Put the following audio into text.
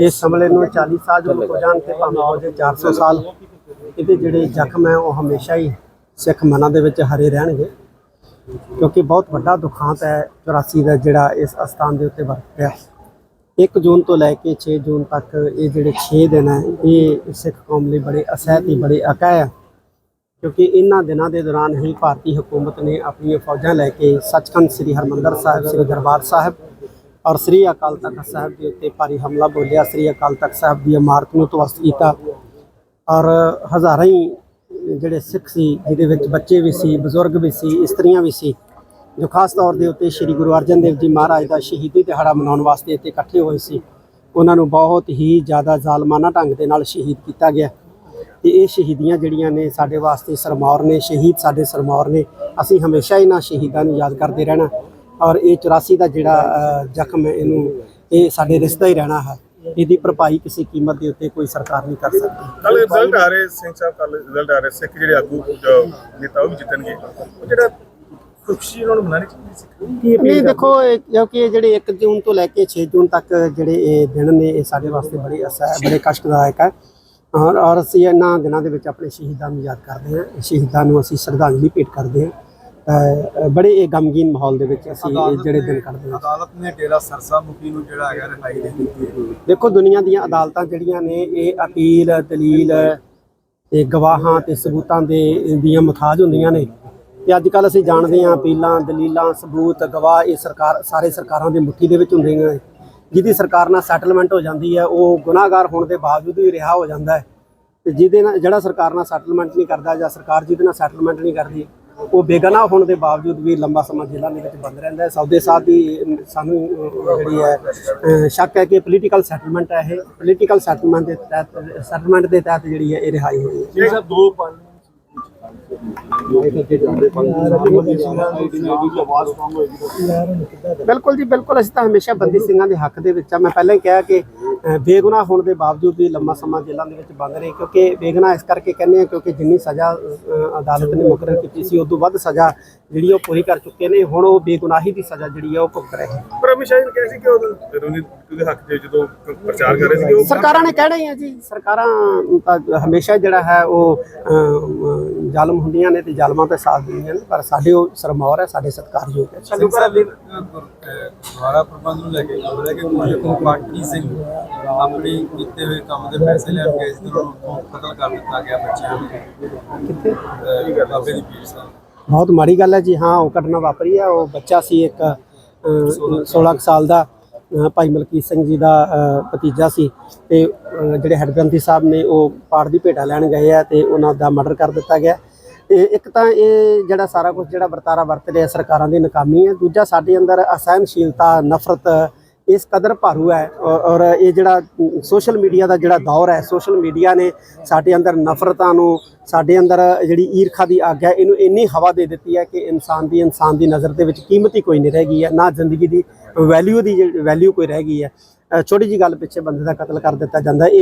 ਇਸ ਹਮਲੇ ਨੂੰ 40 ਸਾਲ ਜੋ ਹੋ ਜਾਣ ਤੇ ਭਾਵੇਂ ਹੋ ਜਾਏ 400 ਸਾਲ ਇਹਦੇ ਜਿਹੜੇ ਜ਼ਖਮ ਹੈ, ਉਹ ਹਮੇਸ਼ਾ ਹੀ ਸਿੱਖ ਮਨਾਂ ਦੇ ਵਿੱਚ ਹਰੇ ਰਹਿਣਗੇ। ਕਿਉਂਕਿ ਬਹੁਤ ਵੱਡਾ ਦੁਖਾਂਤ ਹੈ 84 ਦਾ ਜਿਹੜਾ ਇਸ ਅਸਥਾਨ ਦੇ ਉੱਤੇ ਵਰਤਿਆ 1 ਜੂਨ ਤੋਂ ਲੈ ਕੇ 6 ਜੂਨ ਤੱਕ ਇਹ ਜਿਹੜੇ 6 ਦਿਨ ਹੈ, ਇਹ ਸਿੱਖ ਕੌਮ ਲਈ ਬੜੇ ਅਸਹਿ ਅਸਹਿਤੀ ਬੜੇ ਅਕਾ ਹੈ। ਕਿਉਂਕਿ ਇਹਨਾਂ ਦਿਨਾਂ ਦੇ ਦੌਰਾਨ ਹੀ ਭਾਰਤੀ ਹਕੂਮਤ ਨੇ ਆਪਣੀਆਂ ਫੌਜਾਂ ਲੈ ਕੇ ਸੱਚਖੰਡ ਸ੍ਰੀ ਹਰਮੰਦਰ ਸਾਹਿਬ, ਸ੍ਰੀ ਦਰਬਾਰ ਸਾਹਿਬ ਔਰ ਸ੍ਰੀ ਅਕਾਲ ਤਖਤ ਸਾਹਿਬ ਦੇ ਉੱਤੇ ਭਾਰੀ ਹਮਲਾ ਬੋਲਿਆ। ਸ੍ਰੀ ਅਕਾਲ ਤਖਤ ਸਾਹਿਬ ਦੀ ਇਮਾਰਤ ਨੂੰ ਧਵਸਤ ਕੀਤਾ ਔਰ ਹਜ਼ਾਰਾਂ ਹੀ ਜਿਹੜੇ ਸਿੱਖ ਸੀ, ਜਿਹਦੇ ਵਿੱਚ ਬੱਚੇ ਵੀ ਸੀ, ਬਜ਼ੁਰਗ ਵੀ ਸੀ, ਇਸਤਰੀਆਂ ਵੀ ਸੀ, ਜੋ ਖਾਸ ਤੌਰ ਦੇ ਉੱਤੇ ਸ੍ਰੀ ਗੁਰੂ ਅਰਜਨ ਦੇਵ ਜੀ ਮਹਾਰਾਜ ਦਾ ਸ਼ਹੀਦੀ ਦਿਹਾੜਾ ਮਨਾਉਣ ਵਾਸਤੇ ਇੱਥੇ ਇਕੱਠੇ ਹੋਏ ਸੀ, ਉਹਨਾਂ ਨੂੰ ਬਹੁਤ ਹੀ ਜ਼ਿਆਦਾ ਜ਼ਾਲਮਾਨਾ ਢੰਗ ਦੇ ਨਾਲ ਸ਼ਹੀਦ ਕੀਤਾ ਗਿਆ। ਤੇ ਇਹ ਸ਼ਹੀਦੀਆਂ ਜਿਹੜੀਆਂ ਨੇ ਸਾਡੇ ਵਾਸਤੇ ਸਰਮੌਰ ਨੇ ਸ਼ਹੀਦ ਸਾਡੇ ਸਰਮੌਰ ਨੇ ਅਸੀਂ ਹਮੇਸ਼ਾ ਇਹਨਾਂ ਸ਼ਹੀਦਾਂ ਨੂੰ ਯਾਦ ਕਰਦੇ ਰਹਿਣਾ ਔਰ ਇਹ 84 ਦਾ ਜਿਹੜਾ ਜ਼ਖਮ ਹੈ ਇਹਨੂੰ ਇਹ ਸਾਡੇ ਰਿਸ਼ਤਾ ਹੀ ਰਹਿਣਾ ਹੈ। ਇਹਦੀ ਭਰਪਾਈ ਕਿਸੇ ਕੀਮਤ ਦੇ ਉੱਤੇ ਕੋਈ ਸਰਕਾਰ ਨਹੀਂ ਕਰ ਸਕਦੀ। ਕੱਲ ਰਿਜ਼ਲਟ ਆ ਰਹੇ ਸਿੰਘ ਸਾਹਿਬ ਕੱਲ ਰਿਜ਼ਲਟ ਆ ਰਹੇ ਸਿੱਖ ਜਿਹੜੇ ਆਗੂ ਨੇਤਾ ਉਹ ਵੀ ਜਿੱਤਣਗੇ। ਉਹ ਜਿਹੜਾ ਖੁਸ਼ੀ ਉਹਨਾਂ ਨੂੰ ਮਨਾਣੀ ਚਾਹੀਦੀ ਸੀ। ਨਹੀਂ ਦੇਖੋ ਕਿਉਂਕਿ ਇਹ ਜਿਹੜੇ 1 ਜੂਨ ਤੋਂ ਲੈ ਕੇ 6 ਜੂਨ ਤੱਕ ਜਿਹੜੇ ਇਹ ਦਿਨ ਨੇ ਇਹ ਸਾਡੇ ਵਾਸਤੇ ਬੜੇ ਅਸਹਿ ਬੜੇ ਕਸ਼ਟਦਾਇਕ ਹੈ। ਔਰ ਔਰ ਅਸੀਂ ਇਹਨਾਂ ਦਿਨਾਂ ਦੇ ਵਿੱਚ ਆਪਣੇ ਸ਼ਹੀਦਾਂ ਨੂੰ ਯਾਦ ਕਰਦੇ ਹਾਂ। ਸ਼ਹੀਦਾਂ ਨੂੰ ਅਸੀਂ ਸ਼ਰਧਾਂਜਲੀ ਭੇਟ ਕਰਦੇ ਹਾਂ। ਬੜੇ ਇਹ ਗਮਗੀਨ ਮਾਹੌਲ ਦੇ ਵਿੱਚ ਅਸੀਂ ਜਿਹੜੇ ਦਿਨ ਕੱਢਦੇ ਹਾਂ। ਅਦਾਲਤ ਨੇ ਡੇਰਾ ਸਰਸਾ ਮੁਖੀ ਨੂੰ ਜਿਹੜਾ ਹੈਗਾ ਰਿਹਾਈ ਦੇ ਦਿੱਤੀ ਦੇਖੋ ਦੁਨੀਆ ਦੀਆਂ ਅਦਾਲਤਾਂ ਜਿਹੜੀਆਂ ਨੇ ਇਹ ਅਪੀਲ ਦਲੀਲ ਤੇ ਗਵਾਹਾਂ ਤੇ ਸਬੂਤਾਂ ਦੇ ਦੀਆਂ ਮੁਤਾਜ ਹੁੰਦੀਆਂ ਨੇ। ਤੇ ਅੱਜ ਕੱਲ ਅਸੀਂ ਜਾਣਦੇ ਹਾਂ ਅਪੀਲਾਂ ਦਲੀਲਾਂ ਸਬੂਤ ਗਵਾਹ ਇਹ ਸਰਕਾਰ ਸਾਰੇ ਸਰਕਾਰਾਂ ਦੀ ਮੁੱਠੀ ਦੇ ਵਿੱਚ ਹੁੰਦੇ ਨੇ। ਜਿਹਦੀ ਸਰਕਾਰ ਨਾਲ ਸੈਟਲਮੈਂਟ ਹੋ ਜਾਂਦੀ ਹੈ, ਉਹ ਗੁਨਾਹਗਾਰ ਹੋਣ ਦੇ ਬਾਵਜੂਦ ਵੀ ਰਿਹਾ ਹੋ ਜਾਂਦਾ ਹੈ। ਤੇ ਜਿਹਦੇ ਨਾਲ, ਜਿਹੜਾ ਸਰਕਾਰ ਨਾਲ ਸੈਟਲਮੈਂਟ ਨਹੀਂ ਕਰਦਾ ਜਾਂ ਸਰਕਾਰ ਜਿਹਦੇ ਨਾਲ ਸੈਟਲਮੈਂਟ ਨਹੀਂ ਕਰਦੀ, ਉਹ ਬੇਗਨਾਹ ਹੋਣ ਦੇ ਬਾਵਜੂਦ ਵੀ ਲੰਬਾ ਸਮਾਂ ਜੇਲ੍ਹਾਂ ਦੇ ਵਿੱਚ ਬੰਦ ਰਹਿੰਦਾ ਹੈ। ਸੌਦੇ ਸਾਧ ਦੀ ਸਾਨੂੰ ਜਿਹੜੀ ਹੈ ਸ਼ੱਕ ਹੈ ਕਿ ਪੋਲੀਟੀਕਲ ਸੈਟਲਮੈਂਟ ਹੈ ਇਹ। ਪੋਲੀਟੀਕਲ ਸੈਟਲਮੈਂਟ ਦੇ ਤਹਿਤ ਸੈਟਲਮੈਂਟ ਦੇ ਤਹਿਤ ਜਿਹੜੀ ਹੈ, ਇਹ ਰਿਹਾਈ ਹੋਈ ਹੈ। ਸਿੰਘ ਸਾਹਿਬ ਦੋ ਪੰਜ ਬਿਲਕੁਲ ਜੀ, ਬਿਲਕੁਲ। ਅਸੀਂ ਤਾਂ ਹਮੇਸ਼ਾ ਬੰਦੀ ਸਿੰਘਾਂ ਦੇ ਹੱਕ ਦੇ ਵਿੱਚ ਆ। ਮੈਂ ਪਹਿਲਾਂ ਹੀ ਕਿਹਾ ਕਿ ਬੇਗੁਨਾਹ ਹੋਣ ਦੇ ਬਾਵਜੂਦ ਵੀ ਲੰਮਾ ਸਮਾਂ ਜੇਲ੍ਹਾਂ ਦੇ ਵਿੱਚ ਬੰਦ ਰਹੇ ਕਿਉਂਕਿ ਬੇਗੁਨਾਹ ਇਸ ਕਰਕੇ ਕਹਿੰਦੇ ਆ ਕਿਉਂਕਿ ਜਿੰਨੀ ਸਜ਼ਾ ਅਦਾਲਤ ਨੇ ਮੁਕਰਰ ਕੀਤੀ ਸੀ ਉਸ ਤੋਂ ਵੱਧ ਸਜ਼ਾ ਜਿਹੜੀ ਉਹ ਪੂਰੀ ਕਰ ਚੁੱਕੇ ਨੇ ਹੁਣ ਉਹ ਬੇਗੁਨਾਹੀ ਦੀ ਸਜ਼ਾ ਜਿਹੜੀ ਆ ਉਹ ਭੁਗਤ ਰਹੇ ਪਰ ਅਮਿਤ ਸ਼ਾਹ ਜੀ ਨੇ ਕਿਹਾ ਸੀ ਕਿ ਉਹ ਰੋਨੀ ਦੇ ਹੱਕ 'ਚ ਜਦੋਂ ਪ੍ਰਚਾਰ ਕਰ ਰਹੇ ਸੀ ਉਹ ਸਰਕਾਰਾਂ ਨੇ ਕਹਿਣਾ ਹੀ ਆ ਜੀ ਸਰਕਾਰਾਂ ਤਾਂ ਹਮੇਸ਼ਾ ਜਿਹੜਾ ਹੈ ਉਹ ਜ਼ਾਲਮ ਹੁੰਦੀਆਂ ਨੇ ਤੇ ਜ਼ਾਲਮਾਂ ਤੇ ਸਾਥ ਦਿੰਦੀਆਂ ਨੇ ਪਰ ਸਾਡੇ ਉਹ ਸਰਮੌਰ ਹੈ ਸਾਡੇ ਸਤਿਕਾਰਯੋਗ ਹੈ। ਸਿੰਘ ਸਾਹਿਬ ਦੇ ਦੁਆਰਾ ਪ੍ਰਬੰਧ ਨੂੰ ਲੈ ਕੇ ਖਬਰ ਹੈ ਕਿ ਪਾਰਟੀ ਸਿੰਘ ਆਪਣੇ ਕੀਤੇ ਹੋਏ ਕੰਮ ਦੇ ਪੈਸੇ ਲੈਣ ਗਏ ਸੀ ਤੇ ਉਹਨਾਂ ਨੂੰ ਕਤਲ ਕਰ ਦਿੱਤਾ ਗਿਆ ਬੱਚਿਆਂ ਨੂੰ। ਕਿੱਥੇ? ਬਾਬੇ ਦੀ ਪੀਰ ਸਾਹਿਬ। ਬਹੁਤ ਮਾੜੀ ਗੱਲ ਹੈ ਜੀ। ਹਾਂ ਉਹ ਘਟਨਾ ਵਾਪਰੀ ਹੈ। ਉਹ ਬੱਚਾ ਸੀ ਇੱਕ ਅ, 16 ਕੁ ਸਾਲ ਦਾ ਭਾਈ ਮਲਕੀਤ ਸਿੰਘ ਜੀ ਦਾ ਭਤੀਜਾ ਸੀ ਤੇ ਜਿਹੜੇ ਹੈਡਗ੍ਰੰਥੀ ਸਾਹਿਬ ਨੇ ਉਹ ਪਾੜ ਦੀ ਭੇਟਾ ਲੈਣ ਗਏ ਆ ਤੇ ਉਹਨਾਂ ਦਾ ਮਰਡਰ ਕਰ ਦਿੱਤਾ ਗਿਆ। ਇਹ ਇੱਕ ਤਾਂ ਇਹ ਜਿਹੜਾ ਸਾਰਾ ਕੁਝ ਜਿਹੜਾ ਵਰਤਾਰਾ ਵਰਤ ਰਿਹਾ ਸਰਕਾਰਾਂ ਦੀ ਨਾਕਾਮੀ ਹੈ। ਦੂਜਾ ਸਾਡੇ ਅੰਦਰ ਅਸਹਿਣਸ਼ੀਲਤਾ ਨਫ਼ਰਤ ਇਸ ਕਦਰ ਭਾਰੂ ਹੈ ਔਰ ਔਰ ਇਹ ਜਿਹੜਾ ਸੋਸ਼ਲ ਮੀਡੀਆ ਦਾ ਜਿਹੜਾ ਦੌਰ ਹੈ, ਸੋਸ਼ਲ ਮੀਡੀਆ ਨੇ ਸਾਡੇ ਅੰਦਰ ਨਫ਼ਰਤਾਂ ਨੂੰ, ਸਾਡੇ ਅੰਦਰ ਜਿਹੜੀ ਈਰਖਾ ਦੀ ਅੱਗ ਹੈ, ਇਹਨੂੰ ਇੰਨੀ ਹਵਾ ਦੇ ਦਿੱਤੀ ਹੈ ਕਿ ਇਨਸਾਨ ਦੀ ਇਨਸਾਨ ਦੀ ਨਜ਼ਰ ਦੇ ਵਿੱਚ ਕੀਮਤ ਹੀ ਕੋਈ ਨਹੀਂ ਰਹਿ ਗਈ ਹੈ, ਨਾ ਜ਼ਿੰਦਗੀ ਦੀ ਵੈਲਿਊ ਦੀ ਵੈਲਿਊ ਕੋਈ ਰਹਿ ਗਈ ਹੈ। ਛੋਟੀ ਜੀ ਗੱਲ ਪਿੱਛੇ ਬੰਦੇ ਦਾ ਕਤਲ ਕਰ ਦਿੱਤਾ ਜਾਂਦਾ ਇਹ